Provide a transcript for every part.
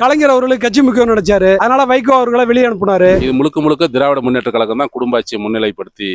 கலைஞர் அவர்களுக்கு கட்சி முக்கியம் நினைச்சாரு. அதனால வைகோ அவர்களை வெளியே அனுப்புனாரு. இது முழுக்க முழுக்க திராவிட முன்னேற்ற கழகம் தான் குடும்ப ஆட்சியை முன்னிலைப்படுத்தி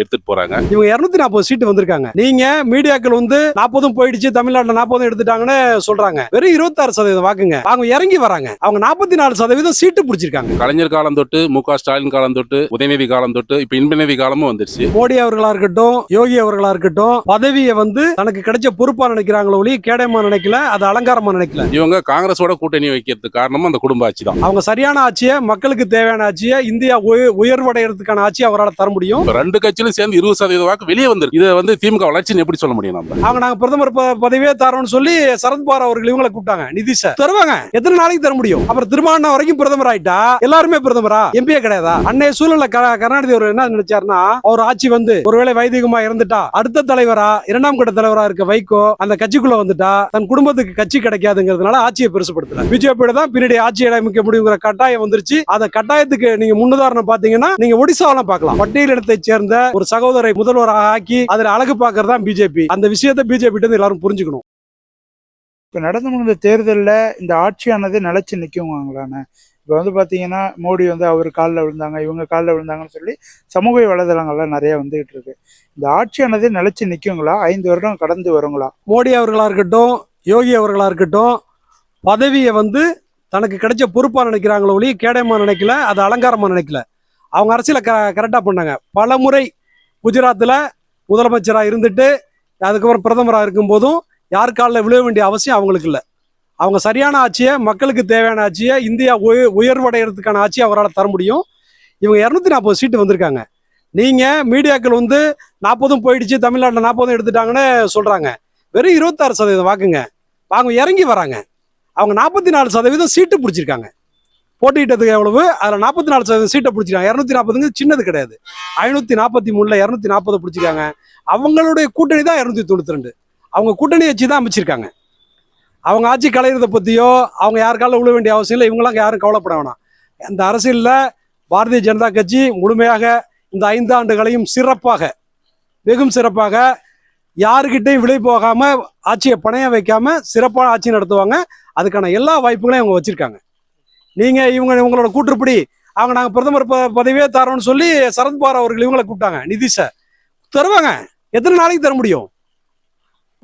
எடுத்துட்டு போறாங்க. இவங்க இருநூத்தி நாற்பது சீட்டு வந்திருக்காங்க. நீங்க மீடியாக்கள் வந்து நாற்பதும் போயிடுச்சு தமிழ்நாட்டுல நாற்பதும் எடுத்துட்டாங்கன்னு சொல்றாங்க. வெறும் இருபத்தாறு சதவீதம் வாக்குங்க. அவங்க இறங்கி வராங்க. அவங்க நாற்பத்தி நாலு சதவீதம் சீட்டு பிடிச்சிருக்காங்க. கலைஞர் காலம் தொட்டு மு க ஸ்டாலின் காலம் தொட்டு உதயநிதி காலம் தொட்டு இப்ப இன்பநிதி காலமும் வந்துருச்சு. மோடி அவர்களா இருக்கட்டும் யோகி அவர்களா இருக்கட்டும் பதவியை வந்து தனக்கு கிடைச்ச பொறுப்பா நினைக்கிறாங்களோ ஒளி கேடயமா நினைக்கல அது அலங்காரமா நினைக்கல. இவங்க காங்கிரஸோட கூட்டணி வைக்கிறதுக்கு காரணமும் அந்த குடும்ப ஆட்சி தான். அவங்க சரியான ஆட்சியை மக்களுக்கு தேவையான ஆட்சியை இந்தியா உய- உயர்வடைகிறதுக்கான ஆட்சியை அவரால் தர முடியும். ரெண்டு கட்சியிலும் சேர்ந்து இருபது சதவீத வாக்கு வெளியே வந்திருக்கு. இதை வந்து திமுக வளர்ச்சின்னு எப்படி சொல்ல முடியும் நம்ம? அவங்க நாங்க பிரதமர் பதவியே தரோம்னு சொல்லி சரத்பவார் அவர்கள் இவங்களை கூப்பிட்டாங்க. நிதிஷ தருவாங்க. எத்தனை நாளைக்கு தர முடியும்? அப்புறம் திருமாவளவன் வரைக்கும் பிரதமர் ஆயிட்டா? எல்லாருமே பிரதமரா? எம்பியே கிடையாதா? அன்னைய சூழல்ல கருணாநிதி அவர் என்ன நினைச்சாருன்னா அவர் ஆட்சி வந்து ஒருவேளை வைதிகமா இருந்துட்டா அடுத்த தலைவரா? இரண்டாம் கட்ட தலைவரா இருக்க வைகோ அந்த கட்சிக்குள்ள வந்துட்டா? தன் குடும்பத்துக்கு கட்சி கிடைக்காதுங்கிறதுனால ஆட்சியை பெருசுப்படுத்தல பிஜேபியோட தான் பின்னாடி ஆட்சியை அமைக்க முடியுங்கிற கட்டாயம் வந்துருச்சு. அந்த கட்டாயத்துக்கு நீங்க முன்னுதாரணம் பாத்தீங்கன்னா நீங்க ஒடிசாவெல்லாம் பார்க்கலாம். பட்டியலினத்தை சேர்ந்த ஒரு சகோதரை முதல்வராக ஆக்கி அதுல அழகு பார்க்கறது தான் பிஜேபி. அந்த விஷயத்தை பிஜேபி இருந்து எல்லாரும் புரிஞ்சுக்கணும். இப்போ நடந்து முடிந்த தேர்தலில் இந்த ஆட்சியானது நிலைச்சு நிற்குவாங்களாண்ணே இப்போ வந்து பார்த்தீங்கன்னா மோடி வந்து அவர் காலில் விழுந்தாங்க இவங்க காலில் விழுந்தாங்கன்னு சொல்லி சமூக வலைதளங்கள்லாம் நிறைய வந்துகிட்டு இருக்கு. இந்த ஆட்சியானது நிலைச்சு நிற்குங்களா ஐந்து வருடம் கடந்து வருங்களா? மோடி அவர்களா இருக்கட்டும் யோகி அவர்களா இருக்கட்டும் பதவியை வந்து தனக்கு கிடைச்ச பொறுப்பாக நினைக்கிறாங்களோ ஒளி கேடயமாக நினைக்கல அது அலங்காரமாக நினைக்கல. அவங்க அரசியலை க கரெக்டாக பண்ணாங்க. பல முறை குஜராத்தில் முதலமைச்சராக இருந்துட்டு அதுக்கப்புறம் பிரதமராக இருக்கும்போதும் யார் காலில் விழ வேண்டிய அவசியம் அவங்களுக்கு இல்லை. அவங்க சரியான ஆட்சியை மக்களுக்கு தேவையான ஆட்சியை இந்தியா உய உயர்வடைகிறதுக்கான ஆட்சியை அவரால் தர முடியும். இவங்க இரநூத்தி நாற்பது சீட்டு வந்திருக்காங்க. நீங்கள் மீடியாக்கள் வந்து நாற்பதும் போயிடுச்சு தமிழ்நாட்டில் நாற்பதும் எடுத்துட்டாங்கன்னு சொல்கிறாங்க வெறும் இருபத்தாறு சதவீதம் வாக்குங்க. அவங்க இறங்கி வராங்க. அவங்க நாற்பத்தி நாலு சதவீதம் சீட்டு பிடிச்சிருக்காங்க. போட்டியிட்டதுக்கு எவ்வளவு? அதில் நாற்பத்தி நாலு சதவீதம் சீட்டை பிடிச்சிருக்காங்க. இரநூத்தி நாற்பதுங்க சின்னது கிடையாது. ஐநூற்றி நாற்பத்தி மூணில் இரநூத்தி நாற்பது பிடிச்சிருக்காங்க. அவங்களுடைய கூட்டணி தான் இரநூத்தி தொண்ணூற்றி ரெண்டு. அவங்க கூட்டணி வச்சு தான் அமைச்சிருக்காங்க. அவங்க ஆட்சி கலையிறதை பற்றியோ அவங்க யாருக்கால விழ வேண்டிய அவசியம் இல்லை. இவங்களாம் யாரும் கவலைப்பட வேணாம். இந்த அரசியலில் பாரதிய ஜனதா கட்சி முழுமையாக இந்த ஐந்து ஆண்டுகளையும் சிறப்பாக வெகும் சிறப்பாக யாருக்கிட்டையும் விலை போகாமல் ஆட்சியை பணைய வைக்காமல் சிறப்பான ஆட்சி நடத்துவாங்க. அதுக்கான எல்லா வாய்ப்புகளையும் அவங்க வச்சிருக்காங்க. நீங்க இவங்க இவங்களோட கூற்றுப்படி அவங்க நாங்கள் பிரதமர் ப- பதவியே தரோம்னு சொல்லி சரத்பார் அவர்கள் இவங்களை கூப்பிட்டாங்க. நிதிஷை தருவாங்க. எத்தனை நாளைக்கு தர முடியும்?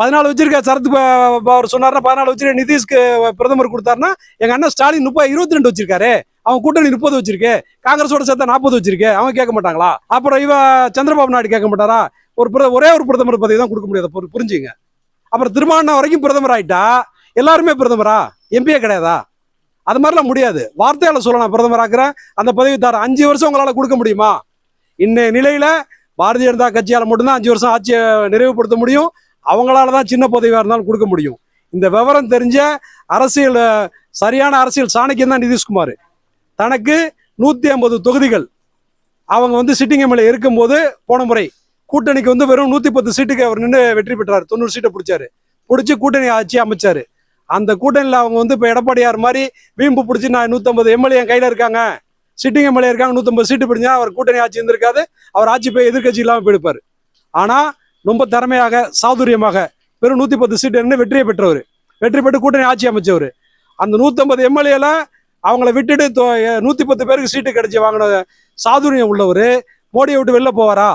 பதினாலு வச்சிருக்க சரத் அவர் சொன்னார்னா பதினாலு வச்சிருக்க நிதிஷ்க்கு பிரதமர் கொடுத்தாருன்னா எங்க அண்ணன் ஸ்டாலின் முப்பது இருபத்தி ரெண்டு வச்சிருக்காரு. அவன் கூட்டணி முப்பது வச்சிருக்கு. காங்கிரஸோட சேர்த்தா நாற்பது வச்சிருக்கு. அவன் கேட்க மாட்டாங்களா? அப்புறம் இவ சந்திரபாபு நாயுடு கேட்க மாட்டாரா? ஒரு ஒரே ஒரு பிரதமர் பதவி தான் கொடுக்க முடியாது. புரிஞ்சுங்க. அப்புறம் திருமாவளவன் வரைக்கும் பிரதமர் ஆயிட்டா எல்லாருமே பிரதமரா? எம்பியே கிடையாதா? அது மாதிரிலாம் முடியாது. வார்த்தையால சொல்லலாம் பிரதமர் அந்த பதவி தர அஞ்சு வருஷம் உங்களால் கொடுக்க முடியுமா? இன்னைய நிலையில பாரதிய ஜனதா கட்சியால் மட்டும்தான் அஞ்சு வருஷம் ஆட்சியை நிறைவுபடுத்த முடியும். அவங்களால தான் சின்ன பதவியாக இருந்தாலும் கொடுக்க முடியும். இந்த விவரம் தெரிஞ்ச அரசியல் சரியான அரசியல் சாணக்கியம் தான் நிதிஷ்குமார். தனக்கு நூற்றி ஐம்பது தொகுதிகள். அவங்க வந்து சிட்டிங் எம்எல்ஏ இருக்கும்போது போன முறை கூட்டணிக்கு வந்து வெறும் நூற்றி பத்து சீட்டுக்கு அவர் நின்று வெற்றி பெற்றார். தொண்ணூறு சீட்டை பிடிச்சாரு. பிடிச்சி கூட்டணி ஆட்சி அமைச்சாரு. அந்த கூட்டணியில் அவங்க வந்து இப்போ எடப்பாடியார் மாதிரி வீம்பு பிடிச்சி நான் நூற்றம்பது எம்எல்ஏ என் கையில் இருக்காங்க. சிட்டிங் எம்எல்ஏ இருக்காங்க நூற்றம்பது சீட்டு பிடிச்சா அவர் கூட்டணி ஆட்சி இருந்திருக்காது. அவர் ஆட்சி போய் எதிர்க்கட்சி இல்லாமல் போயிருப்பார். ஆனால் ரொம்ப திறமையாக சாதுரியமாக வெறும் நூற்றி பத்து சீட்டு என்ன வெற்றியை பெற்றவர். வெற்றி பெற்று கூட்டணி ஆட்சி அமைச்சவர். அந்த நூற்றம்பது எம்எல்ஏல அவங்கள விட்டுட்டு நூற்றி பத்து பேருக்கு சீட்டு கிடைச்சி வாங்கின சாதுரியம் உள்ளவர். மோடியை விட்டு வெளில போவாரா?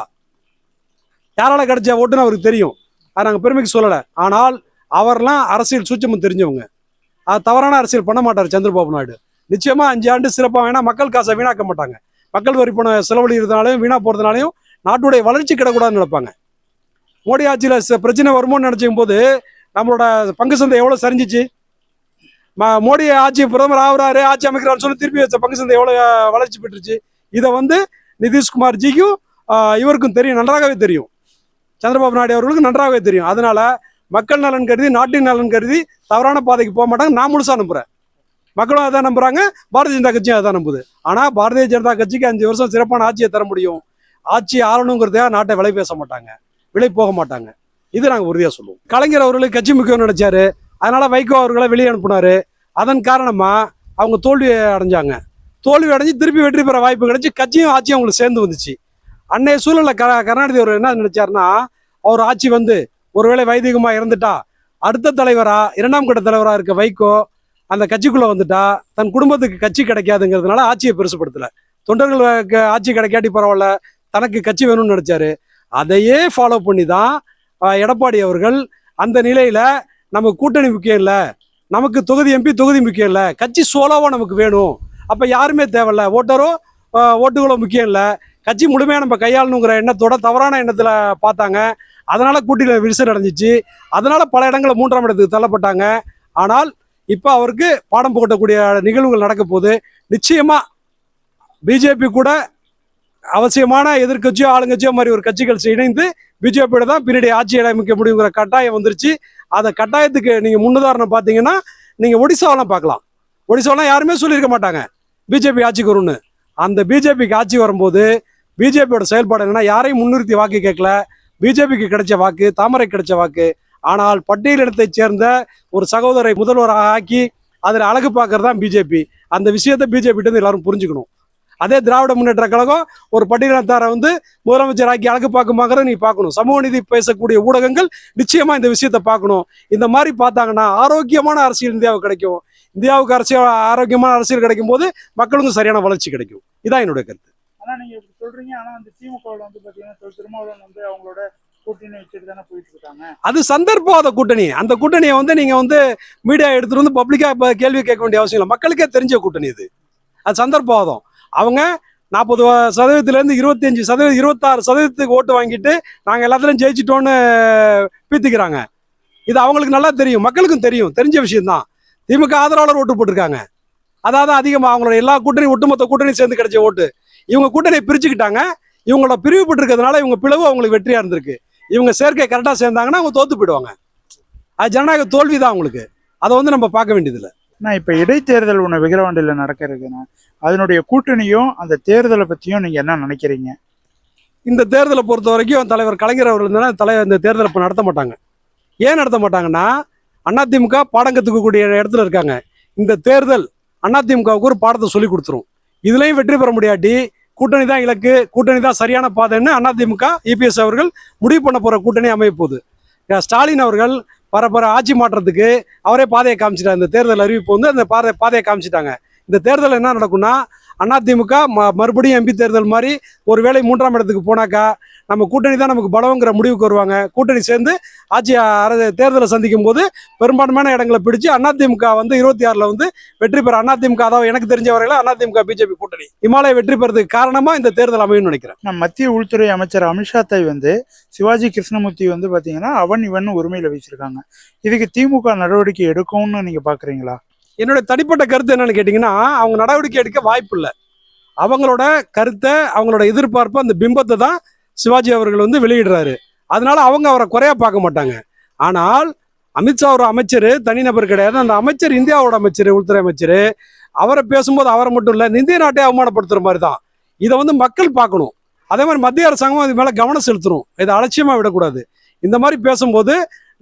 யாரால கிடைச்ச ஓட்டுன்னு அவருக்கு தெரியும். அதை நாங்கள் பெருமைக்கு சொல்லலை. ஆனால் அவர்லாம் அரசியல் சூட்சமும் தெரிஞ்சவங்க. அது தவறான அரசியல் பண்ண மாட்டார் சந்திரபாபு நாயுடு. நிச்சயமாக அஞ்சு ஆண்டு சிறப்பாக வேணா மக்கள் காசை வீணாக்க மாட்டாங்க. மக்கள் வரி பணம் செலவழிக்கிறதுனாலையும் வீணாக போகிறதுனாலையும் நாட்டுடைய வளர்ச்சி கிடக்கூடாதுன்னு நினைப்பாங்க. மோடி ஆட்சியில் ச- பிரச்சனை வருமோன்னு நினைச்சுக்கும் போது நம்மளோட பங்கு சந்தை எவ்வளோ சரிஞ்சிச்சு? ம- மோடி ஆட்சி பிரதமர் ஆகுறாரு ஆட்சி அமைக்கிறாரு சொல்லி திருப்பி வச்ச பங்கு சந்தை எவ்வளோ வளர்ச்சி பெற்றுச்சு? இதை வந்து நிதிஷ்குமார் ஜிக்கும் இவருக்கும் தெரியும் நன்றாகவே தெரியும். சந்திரபாபு நாயுடு அவர்களுக்கு நன்றாகவே தெரியும். அதனால மக்கள் நலன் கருதி நாட்டின் நலன் கருதி தவறான பாதைக்கு போக மாட்டாங்க. நான் முழுசாக நம்புகிறேன் மக்களும் அதான் நம்புறாங்க. பாரதிய ஜனதா கட்சியும் அதான் நம்புது. ஆனால் பாரதிய ஜனதா கட்சிக்கு அஞ்சு வருஷம் சிறப்பான ஆட்சியை தர முடியும். ஆட்சி ஆளணுங்கிறதுக்காக நாட்டை விலை பேச மாட்டாங்க. விலை போக மாட்டாங்க. இது நாங்கள் உறுதியாக சொல்லுவோம். கலைஞர் அவர்களுக்கு கட்சி முக்கியம் நினைச்சாரு. அதனால வைகோ அவர்களை வெளியே அனுப்புனாரு. அதன் காரணமாக அவங்க தோல்வி அடைஞ்சாங்க. தோல்வி அடைஞ்சு திருப்பி வெற்றி பெற வாய்ப்பு கிடைச்சி கட்சியும் ஆட்சியும் அவங்களுக்கு சேர்ந்து வந்துச்சு. அன்னைய சூழலில் க கருணாநிதி அவர் என்ன நினைச்சாருன்னா அவர் ஆட்சி வந்து ஒருவேளை வைதிகமா இருந்துட்டா அடுத்த தலைவரா இரண்டாம் கட்ட தலைவரா இருக்க வைகோ அந்த கட்சிக்குள்ளே வந்துட்டா தன் குடும்பத்துக்கு கட்சி கிடைக்காதுங்கிறதுனால ஆட்சியை பெருசுப்படுத்தலை தொண்டர்களுக்கு ஆட்சி கிடைக்காட்டி பரவாயில்ல தனக்கு கட்சி வேணும்னு நினைச்சாரு. அதையே ஃபாலோ பண்ணி தான் எடப்பாடி அவர்கள் அந்த நிலையில நமக்கு கூட்டணி முக்கியம் இல்லை நமக்கு தொகுதி எம்பி தொகுதி முக்கியம் இல்லை கட்சி சோலோவாக நமக்கு வேணும். அப்போ யாருமே தேவையில்ல ஓட்டரோ ஓட்டுகளோ முக்கியம் இல்லை கட்சி முழுமையாக நம்ம கையாளணுங்கிற எண்ணத்தோட தவறான எண்ணத்தில் பார்த்தாங்க. அதனால் கூட்டியில் விரிசல் அடைஞ்சிச்சு. அதனால் பல இடங்களில் மூன்றாம் இடத்துக்கு தள்ளப்பட்டாங்க. ஆனால் இப்போ அவருக்கு பாடம் புகட்டக்கூடிய நிகழ்வுகள் நடக்க போகுது. நிச்சயமாக பிஜேபி கூட அவசியமான எதிர்க்கட்சியோ ஆளுங்கட்சியோ மாதிரி ஒரு கட்சிகள் இணைந்து பிஜேபியோட தான் பின்னாடி ஆட்சி அமைக்க முடியுங்கிற கட்டாயம் வந்துருச்சு. அதை கட்டாயத்துக்கு நீங்கள் முன்னுதாரணம் பார்த்தீங்கன்னா நீங்கள் ஒடிசாவெல்லாம் பார்க்கலாம். ஒடிசாவெல்லாம் யாருமே சொல்லியிருக்க மாட்டாங்க. பிஜேபி ஆட்சிக்கு வரும்னு. அந்த பிஜேபிக்கு ஆட்சி வரும்போது பிஜேபியோட செயல்பாடு என்னன்னா யாரையும் முன்னிறுத்தி வாக்கு கேட்கல. பிஜேபிக்கு கிடைச்ச வாக்கு தாமரை கிடைச்ச வாக்கு. ஆனால் பட்டியலிடத்தைச் சேர்ந்த ஒரு சகோதரை முதல்வராக ஆக்கி அதில் அழகு பார்க்கறது தான் பிஜேபி. அந்த விஷயத்தை பிஜேபிட்டு எல்லாரும் புரிஞ்சுக்கணும். அதே திராவிட முன்னேற்ற கழகம் ஒரு பட்டியலினத்தாரை வந்து முதலமைச்சர் ஆக்கி அழகு பார்க்குமாங்கிறத நீ பார்க்கணும். சமூக நீதி பேசக்கூடிய ஊடகங்கள் நிச்சயமா இந்த விஷயத்தை பார்க்கணும். இந்த மாதிரி பார்த்தாங்கன்னா ஆரோக்கியமான அரசியல் இந்தியாவுக்கு கிடைக்கும். இந்தியாவுக்கு அரசியல் ஆரோக்கியமான அரசியல் கிடைக்கும் போது மக்களுக்கும் சரியான வளர்ச்சி கிடைக்கும். இதான் என்னுடைய கருத்து. ஆனா நீங்க இப்படி சொல்றீங்க. ஆனா அந்த திமுகவில் வந்து பாத்தீங்கன்னா திரு திருமாவளவன் வந்து அவங்களோட கூட்டணி வச்சுட்டு தானே போயிட்டு இருக்காங்க. அது சந்தர்ப்பவாத கூட்டணி. அந்த கூட்டணியை வந்து நீங்க வந்து மீடியா எடுத்துட்டு வந்து பப்ளிக்கா கேள்வி கேட்க வேண்டிய அவசியம் இல்லை. மக்களுக்கே தெரிஞ்ச கூட்டணி இது. அது சந்தர்ப்பவாதம் அவங்க நாற்பது சதவீதத்திலேருந்து இருபத்தஞ்சு சதவீதம் இருபத்தாறு சதவீதத்துக்கு ஓட்டு வாங்கிட்டு நாங்கள் எல்லாத்துலையும் ஜெயிச்சிட்டோன்னு பீத்திக்கிறாங்க. இது அவங்களுக்கு நல்லா தெரியும். மக்களுக்கும் தெரியும். தெரிஞ்ச விஷயம்தான். திமுக ஆதரவாளர் ஓட்டு போட்டிருக்காங்க. அதாவது அதிகமாக அவங்களோட எல்லா கூட்டணி ஒட்டுமொத்த கூட்டணி சேர்ந்து கிடைச்ச ஓட்டு. இவங்க கூட்டணியை பிரிச்சுக்கிட்டாங்க. இவங்களோட பிரிவுபட்டிருக்கிறதுனால இவங்க பிளவு அவங்களுக்கு வெற்றியா இருந்திருக்கு. இவங்க சேர்க்கை கரெக்டாக சேர்ந்தாங்கன்னா அவங்க தோத்து போயிடுவாங்க. அது ஜனநாயக தோல்வி தான் அவங்களுக்கு. அதை வந்து நம்ம பார்க்க வேண்டியதில்லை. நான் இப்ப இடைத்தேர்தல் ஒண்ணு விக்கிரவாண்டியில நடக்க இருக்குண்ணா அதனுடைய கூட்டணியும் அந்த தேர்தலை பத்தியும் நீங்க என்ன நினைக்கிறீங்க? இந்த தேர்தலை பொறுத்த வரைக்கும் தலைவர் கலைஞர் அவர்கள் இருந்தாலும் தலைவர் இந்த தேர்தலை இப்போ நடத்த மாட்டாங்க. ஏன் நடத்த மாட்டாங்கன்னா அதிமுக பாடம் கற்றுக்கக்கூடிய இடத்துல இருக்காங்க. இந்த தேர்தல் அதிமுகவுக்கு ஒரு பாடத்தை சொல்லி கொடுத்துரும். இதுலயும் வெற்றி பெற முடியாட்டி கூட்டணி தான் இலக்கு கூட்டணி தான் சரியான பாதைன்னு அதிமுக இபிஎஸ் அவர்கள் முடிவு பண்ண போகிற கூட்டணி அமையப்போகுது ஸ்டாலின் அவர்கள் பரப்பர ஆட்சி மாற்றத்துக்கு அவரே பாதையை காமிச்சிட்டாங்க இந்த தேர்தல் அறிவிப்பு வந்து அந்த பாதை பாதையை காமிச்சிட்டாங்க. இந்த தேர்தல் என்ன நடக்கும்னா அதிமுக ம மறுபடியும் எம்பி தேர்தல் மாதிரி ஒருவேளை மூன்றாம் இடத்துக்கு போனாக்கா நம்ம கூட்டணி தான் நமக்கு பலவங்கிற முடிவுக்கு வருவாங்க. கூட்டணி சேர்ந்து ஆட்சி தேர்தலை சந்திக்கும் போது பெரும்பான்மையான இடங்களை பிடிச்சு அதிமுக வந்து இருபத்தி ஆறுல வந்து வெற்றி பெற அதிமுக அதாவது எனக்கு தெரிஞ்ச வரையில அதிமுக பிஜேபி கூட்டணி. இமாலய வெற்றி பெறதுக்கு காரணமா இந்த தேர்தல் அமையும்னு நினைக்கிறேன். நம்ம மத்திய உள்துறை அமைச்சர் அமித்ஷா தாய் வந்து சிவாஜி கிருஷ்ணமூர்த்தி வந்து பாத்தீங்கன்னா அவன் இவன் உரிமையில வீசிருக்காங்க. இதுக்கு திமுக நடவடிக்கை எடுக்கும்னு நீங்க பாக்குறீங்களா? என்னுடைய தனிப்பட்ட கருத்து என்னன்னு கேட்டிங்கன்னா அவங்க நடவடிக்கை எடுக்க வாய்ப்பு இல்லை. அவங்களோட கருத்தை அவங்களோட எதிர்பார்ப்பு அந்த பிம்பத்தை தான் சிவாஜி அவர்கள் வந்து வெளியிடுறாரு. அதனால அவங்க அவரை குறையா பார்க்க மாட்டாங்க. ஆனால் அமித்ஷா ஒரு அமைச்சர் தனிநபர் கிடையாது. அந்த அமைச்சர் இந்தியாவோட அமைச்சர் உள்துறை அமைச்சர் அவரை பேசும்போது அவரை மட்டும் இல்லை இந்த இந்திய நாட்டை அவமானப்படுத்துகிற மாதிரி தான். இதை வந்து மக்கள் பார்க்கணும். அதே மாதிரி மத்திய அரசாங்கம் இது மேலே கவனம் செலுத்தணும். இதை அலட்சியமாக விடக்கூடாது. இந்த மாதிரி பேசும்போது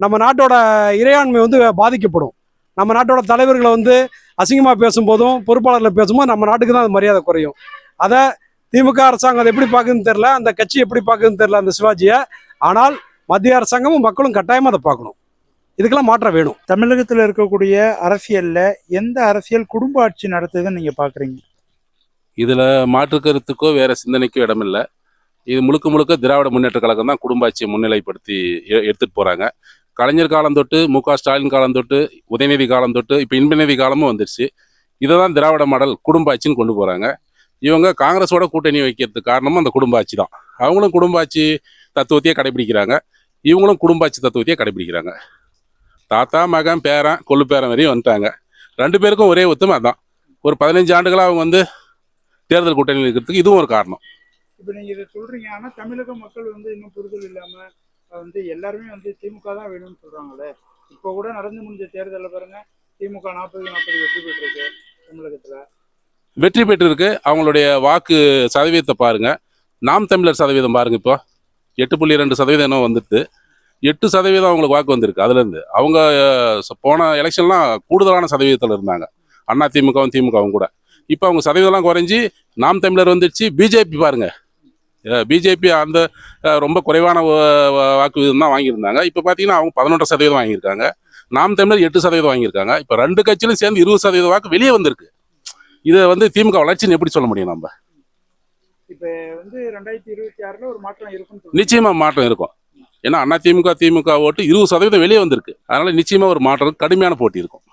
நம்ம நாட்டோட இறையாண்மை வந்து பாதிக்கப்படும். நம்ம நாட்டோட தலைவர்களை வந்து அசிங்கமாக பேசும்போதும் பொறுப்பாளர்களை பேசும்போது நம்ம நாட்டுக்கு தான் அது மரியாதை குறையும். அதை திமுக அரசாங்கம் அதை எப்படி பார்க்குதுன்னு தெரில அந்த கட்சி எப்படி பார்க்குதுன்னு தெரில அந்த சிவாஜியை. ஆனால் மத்திய அரசாங்கமும் மக்களும் கட்டாயமாக அதை பார்க்கணும். இதுக்கெல்லாம் மாற்றம் வேணும். தமிழகத்துல இருக்கக்கூடிய அரசியல்ல எந்த அரசியல் குடும்ப ஆட்சி நடத்துதுன்னு நீங்க பாக்குறீங்க? இதுல மாற்று கருத்துக்கோ வேற சிந்தனைக்கோ இடமில்லை. இது முழுக்க முழுக்க திராவிட முன்னேற்ற கழகம் தான் குடும்ப ஆட்சியை முன்னிலைப்படுத்தி எ- எடுத்துட்டு போறாங்க. கலைஞர் காலம் தொட்டு மு க ஸ்டாலின் காலம் தொட்டு உதயநிதி காலம் தொட்டு இப்போ இன்பநிதி காலமும் வந்துருச்சு. இதை தான் திராவிட மாடல் குடும்ப ஆட்சின்னு கொண்டு போறாங்க. இவங்க காங்கிரஸோட கூட்டணி வைக்கிறதுக்கு காரணமும் அந்த குடும்பாட்சி தான். அவங்களும் குடும்ப ஆட்சி தத்துவத்தையே கடைபிடிக்கிறாங்க. இவங்களும் குடும்பாட்சி தத்துவத்தையே கடைபிடிக்கிறாங்க. தாத்தா மகன் பேரன் கொள்ளு பேரன் வரையும் வந்துட்டாங்க. ரெண்டு பேருக்கும் ஒரே ஒத்துமை தான் ஒரு பதினஞ்சு ஆண்டுகளாக அவங்க வந்து தேர்தல் கூட்டணியில் இருக்கிறதுக்கு இதுவும் ஒரு காரணம். இப்போ நீங்கள் இதை சொல்கிறீங்க ஆனால் தமிழக மக்கள் வந்து இன்னும் புரிதல் இல்லாமல் வந்து எல்லாருமே வந்து திமுக தான் வேணும்னு சொல்கிறாங்களே இப்போ கூட நடந்து முடிஞ்ச தேர்தலில் பாருங்கள் திமுக நாற்பது நாற்பது வெற்றி பெற்றிருக்கு தமிழகத்தில். வெற்றி பெற்றிருக்கு. அவங்களுடைய வாக்கு சதவீதத்தை பாருங்க. நாம் தமிழர் சதவீதம் பாருங்க இப்போ. எட்டு புள்ளி ரெண்டு சதவீதம் என்ன வந்துட்டு எட்டு சதவீதம் அவங்களுக்கு வாக்கு வந்திருக்கு. அதுலேருந்து அவங்க போன எலெக்ஷன்லாம் கூடுதலான சதவீதத்தில் இருந்தாங்க. அண்ணா திமுகவும் திமுகவும் கூட. இப்போ அவங்க சதவீதம்லாம் குறைஞ்சி நாம் தமிழர் வந்துடுச்சு பிஜேபி பாருங்க. பிஜேபி அந்த ரொம்ப குறைவான வாக்கு விகிதம் தான் வாங்கியிருந்தாங்க. இப்போ பார்த்தீங்கன்னா அவங்க பதினொன்று சதவீதம் வாங்கியிருக்காங்க. நாம் தமிழர் எட்டு சதவீதம் வாங்கியிருக்காங்க. இப்போ ரெண்டு கட்சியிலும் சேர்ந்து இருபது சதவீத வாக்கு வெளியே வந்திருக்கு. இதை வந்து திமுக வளர்ச்சின்னு எப்படி சொல்ல முடியும் நம்ம? இப்போ வந்து ரெண்டாயிரத்தி இருபத்தி ஆறுல ஒரு மாற்றம் இருக்குன்னு நிச்சயமா மாற்றம் இருக்கும். ஏன்னா அண்ணா திமுக திமுக ஓட்டு இருபது சதவீதம் வெளியே வந்திருக்கு. அதனால நிச்சயமா ஒரு மாற்றம் கடுமையான போட்டி இருக்கும்.